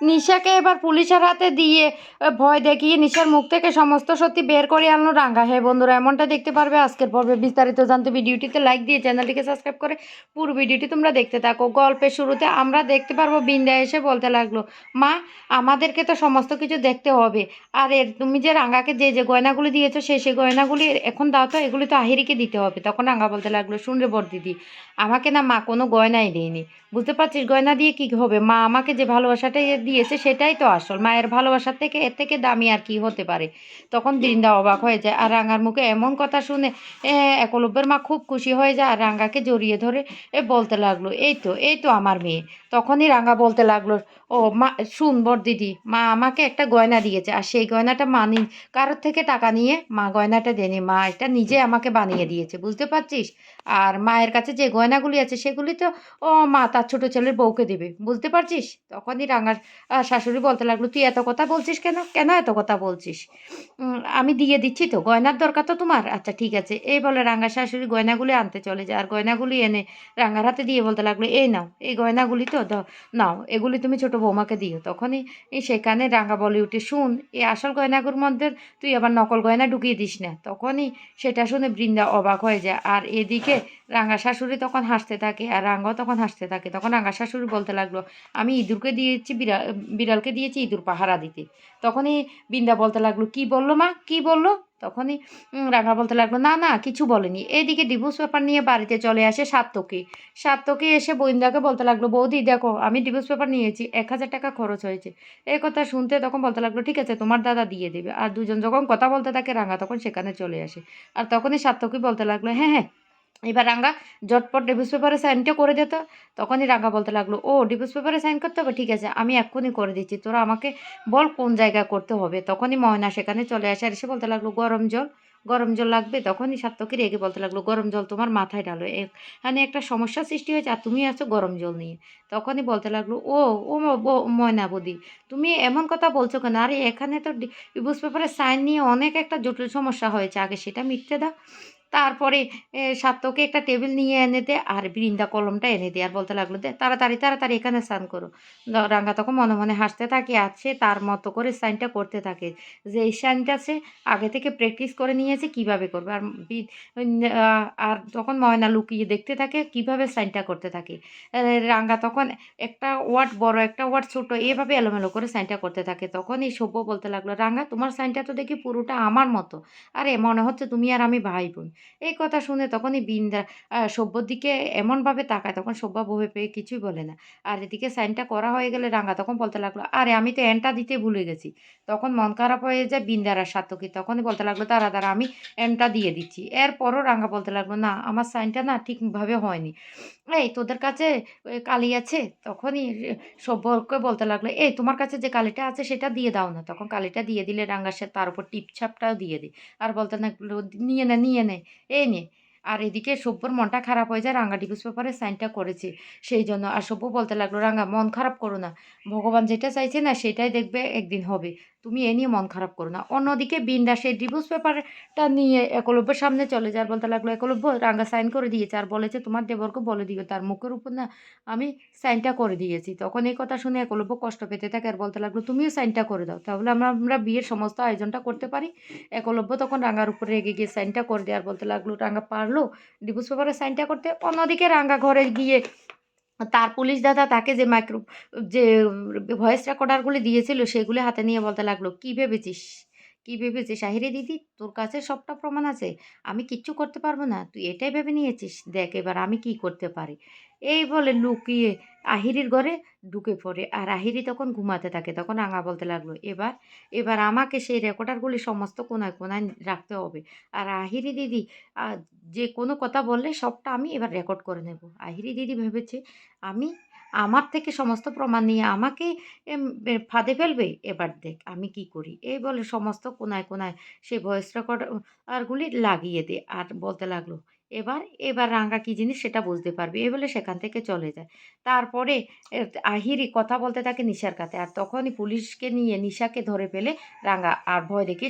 নিশাকে এবার পুলিশের হাতে দিয়ে ভয় দেখিয়ে নিশার মুখ থেকে সমস্ত সত্যি বের করে আনলো রাঙ্গা। হ্যাঁ বন্ধুরা, এমনটা দেখতে পারবে আজকের পর্বে বিস্তারিত জানতে ভিডিওটিতে লাইক দিয়ে চ্যানেলটিকে সাবস্ক্রাইব করে পুরো ভিডিওটি তোমরা দেখতে থাকো। গল্পের শুরুতে আমরা দেখতে পারব বিন্দা এসে বলতে লাগল, মা, আমাদেরকে তো সমস্ত কিছু দেখতে হবে। আর এর, তুমি যে রাঙ্গাকে যে যে গয়নাগুলি দিয়েছ সেই সেই গয়নাগুলি এখন দাও তো, এগুলি তো আহিরিকে দিতে হবে। তখন রাঙ্গা বলতে লাগল, শুন রে বড়দিদি আমাকে না মা কোনো গয়নাই দেয়নি। বুঝতে পারছিস গয়না দিয়ে কী হবে? মা আমাকে যে ভালোবাসাটাই দিয়েছে সেটাই তো আসল। মায়ের ভালোবাসার থেকে, এর থেকে দামি আর কি হতে পারে। তখন বৃন্দা অবাক হয়ে যায়। আর রাঙ্গার মুখে এমন কথা শুনে একলব্যের মা খুব খুশি হয়ে যায় আর রাঙ্গাকে জড়িয়ে ধরে বলতে লাগল, এই তো এই তো আমার মেয়ে। তখনই রাঙ্গা বলতে লাগল ও, মা, শুন বর দিদি, মা আমাকে একটা গয়না দিয়েছে, আর সেই গয়নাটা মানি কারোর থেকে টাকা নিয়ে মা গয়নাটা দেনি, মা এটা নিজে আমাকে বানিয়ে দিয়েছে, বুঝতে পারছিস? আর মায়ের কাছে যে গয়নাগুলি আছে, সেগুলি তো, ও মা তার ছোটো ছেলের বউকে দেবে, বুঝতে পারছিস? তখনই রাঙার শাশুড়ি বলতে লাগল, তুই এত কথা বলছিস কেন? কেন এত কথা বলছিস? আমি দিয়ে দিচ্ছি তো, গয়নার দরকার তো তোমার? আচ্ছা ঠিক আছে, এই বলে রাঙ্গার শাশুড়ি গয়নাগুলি আনতে চলে যায়, আর গয়নাগুলি এনে রাঙ্গার হাতে দিয়ে বলতে লাগল, এই নাও, এই গয়নাগুলি তো নাও, এগুলি তুমি ছোটো বৌমাকে দিও। তখনই সেখানে রাঙা বলে উঠে, শুন, এই আসল গয়নাগুলোর মধ্যে তুই আবার নকল গয়না ঢুকিয়ে দিস না। তখনই সেটা শুনে বৃন্দা অবাক হয়ে যায়। আর এদিকে রাঙা শাশুড়ি তখন হাসতে থাকে আর রাঙ্গাও তখন হাসতে থাকে। তখন রাঙা শাশুড়ি বলতে লাগল, আমি ইঁদুরকে দিয়েছি বিড়াল বিড়ালকে দিয়েছি ইঁদুর পাহারা দিতে। তখনই বৃন্দা বলতে লাগল, কি বলল মা? কি বলল? তখনই রাঘা বলতে লাগল, না না, কিছু বলেনি। এইদিকে ডিভোর্স পেপার নিয়ে বাড়িতে চলে আসে সাত্তকি সাত্তকি এসে বইন্দাকে বলতে লাগল, বৌদি, দেখো, আমি ডিভোর্স পেপার নিয়েছি, এক হাজার টাকা খরচ হয়েছে। এই কথা শুনতে তখন বলতে লাগল, ঠিক আছে, তোমার দাদা দিয়ে দেবে। আর দুজন যখন কথা বলতে থাকে রাঙা তখন সেখানে চলে আসে। আর তখনই সাত্তকি বলতে লাগল হ্যাঁ হ্যাঁ এবার রাঙ্গা জটপট ডিভোর্স পেপারে সাইনটা করে দিত তখনই রাঙ্গা বলতে লাগল, ও, ডিভোর্স পেপারে সাইন করতে হবে? ঠিক আছে, আমি এক্ষুনি করে দিচ্ছি। তোরা আমাকে বল কোন জায়গায় করতে হবে? তখনই ময়না সেখানে চলে আসে আর এসে বলতে লাগল, গরম জল গরম জল লাগবে? তখনই সাত্তকী রেগে বলতে লাগল, গরম জল তোমার মাথায় ডালো এখানে একটা সমস্যা সৃষ্টি হয়েছে আর তুমি আছো গরম জল নিয়ে। তখনই বলতে লাগল, ও ও ময়না বদি, তুমি এমন কথা বলছো কেন? আরে, এখানে তো ডিভোর্স পেপারে সাইন নিয়ে অনেক একটা জটিল সমস্যা হয়েছে। আগে সেটা মিটতে দাও। তারপরে এ, সাত্তকে একটা টেবিল নিয়ে এনে দে আর বৃন্দা কলমটা এনে দে আর বলতে লাগল দে তাড়াতাড়ি তাড়াতাড়ি এখানে স্নান করো। রাঙ্গা তখন মনে মনে হাসতে থাকে আর সে তার মতো করে সাইনটা করতে থাকে। যে এই সাইনটা সে আগে থেকে প্র্যাকটিস করে নিয়েছে কীভাবে করবে? আর আর তখন ময়না লুকিয়ে দেখতে থাকে কীভাবে সাইনটা করতে থাকে। রাঙ্গা তখন একটা ওয়ার্ড বড় একটা ওয়ার্ড ছোট এভাবে এলোমেলো করে সাইনটা করতে থাকে। তখন এই সভ্য বলতে লাগল রাঙ্গা তোমার সাইনটা তো দেখি পুরোটা আমার মতো। আরে মনে হচ্ছে তুমি আর আমি ভাই বোন। এই কথা শুনে তখনই বিন্দা সভ্যর দিকে এমনভাবে তাকায়, তখন সভ্য ভয় পেয়ে কিছুই বলে না। আর এদিকে সাইনটা করা হয়ে গেলে রাঙ্গা তখন বলতে লাগল, আরে, আমি তো এনটা দিতে ভুলে গেছি। তখন মন খারাপ হয়ে যায় বিন্দার আর সাতকি তখনই বলতে লাগল তারা তারা আমি এনটা দিয়ে দিচ্ছি। এরপরও রাঙ্গা বলতে লাগল, না, আমার সাইনটা না ঠিকভাবে হয়নি। এই, তোদের কাছে কালি আছে? তখনই সভ্যকে বলতে লাগল, এই, তোমার কাছে যে কালিটা আছে সেটা দিয়ে দাও না। তখন কালিটা দিয়ে দিলে রাঙ্গার সে, তার উপর টিপছাপটাও দিয়ে দিই আর বলতে লাগল, নিয়ে নে নিয়ে নে। এই নে আর এদিকে সভ্যর মনটা খারাপ হয়ে যায়, রাঙ্গা ডিভোর্স পেপারে সাইনটা করেছে। সেই জন্য আর সভ্য বলতে লাগল, রাঙ্গা, মন খারাপ করো না। ভগবান যেটা চাইছে না সেটাই দেখবে একদিন হবে। তুমি এ নিয়ে মন খারাপ করো না। অন্যদিকে বিন্দা সেই ডিভোর্স পেপারটা নিয়ে একলব্যের সামনে চলে যায়। বলতে লাগল, একলব্য, রাঙ্গা সাইন করে দিয়েছে আর বলেছে তোমার দেবরকে বলে দিও। তার মুখের উপর না আমি সাইনটা করে দিয়েছি। তখন এই কথা শুনে একলব্য কষ্ট পেতে থাকে। আর বলতে লাগল, তুমিও সাইনটা করে দাও। তাহলে আমরা আমরা বিয়ের সমস্ত আয়োজনটা করতে পারি। একলব্য তখন রাঙ্গার উপরে রেগে গিয়ে সাইনটা করে দেয়। আর বলতে লাগল, রাঙ্গা, পারল ডিভোর্স পেপারে সাইনটা করতে অন্যদিকে রাঙ্গা ঘরে গিয়ে তার পুলিশ দাদা তাকে যে মাইক্রো যে ভয়েস রেকর্ডারগুলি দিয়েছিল সেগুলি হাতে নিয়ে বলতে লাগল, কী ভেবেছিস? কী ভেবেছিস? আহিরে দিদি, তোর কাছে সবটা প্রমাণ আছে। আমি কিচ্ছু করতে পারব না। তুই এটাই ভেবে নিয়েছিস? দেখ এবার আমি কি করতে পারি। এই বলে লুকিয়ে আহিরির ঘরে ঢুকে পড়ে। আর আহিরি তখন ঘুমাতে থাকে, তখন আঙা বলতে লাগল, এবার এবার আমাকে সেই রেকর্ডারগুলি সমস্ত কোনায় কোনায় রাখতে হবে। আর আহিরি দিদি যে কোনো কথা বললে সবটা আমি এবার রেকর্ড করে নেব। আহিরি দিদি ভেবেছে, আমি আমার থেকে সমস্ত প্রমাণ নিয়ে আমাকে ফাঁদে ফেলবে? এবার দেখ, আমি কি করি? এই বলে সমস্ত কোনায় কোনায় সেই ভয়েস রেকর্ড আরগুলি লাগিয়ে দে আর বলতে লাগল, এবার এবার রাঙ্গা কী জিনিস সেটা বুঝতে পারবে। এই বলে সেখান থেকে চলে যায়। তারপরে আহিরি কথা বলতে থাকে নিশার কাছে আর তখনই পুলিশকে নিয়ে নিশাকে ধরে ফেলে রাঙ্গা আর ভয় দেখে